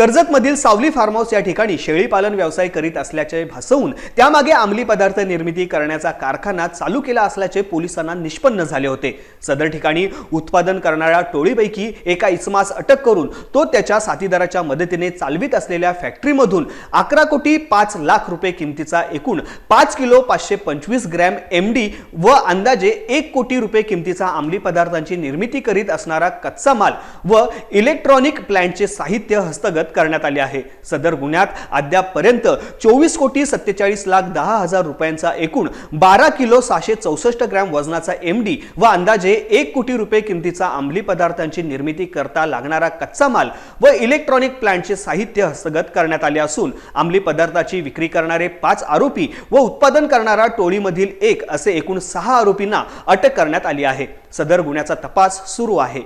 कर्जतमधील सावली form house या ठिकाणी शेळीपालन व्यवसाय करीत असल्याचे भासवून त्यामागे अंमली पदार्थ निर्मिती करण्याचा कारखाना चालू केला असल्याचे पोलिसांना निष्पन्न झाले होते. सदर ठिकाणी उत्पादन करणाऱ्या टोळीपैकी एका इसमास अटक करून तो त्याच्या साथीदाराच्या मदतीने चालवित असलेल्या फॅक्टरीमधून अकरा कोटी पाच लाख रुपये किमतीचा एकूण पाच किलो पाचशे पंचवीस ग्रॅम एम डी व अंदाजे एक कोटी रुपये किमतीचा अंमली पदार्थांची निर्मिती करीत असणारा कच्चा माल व इलेक्ट्रॉनिक प्लॅन्टचे साहित्य हस्तगत अटक करण्यात आली आहे. सदर गुन्ह्यात अद्यापपर्यंत चोवीस कोटी सत्तेचाळीस लाख दहा हजार रुपयांचा एकूण बारा किलो सहाशे चौसष्ट ग्रॅम वजनाचा एम डी व अंदाजे एक कोटी रुपये किमतीचा अंमली पदार्थांची निर्मिती करता लागणारा कच्चा माल व इलेक्ट्रॉनिक प्लांटचे साहित्य हस्तगत करण्यात आले असून अंमली पदार्थाची विक्री करणारे पाच आरोपी व उत्पादन करणारा टोळीमधील एक असे एकूण सहा आरोपींना अटक करण्यात आली आहे. सदर गुन्ह्याचा तपास सुरू आहे.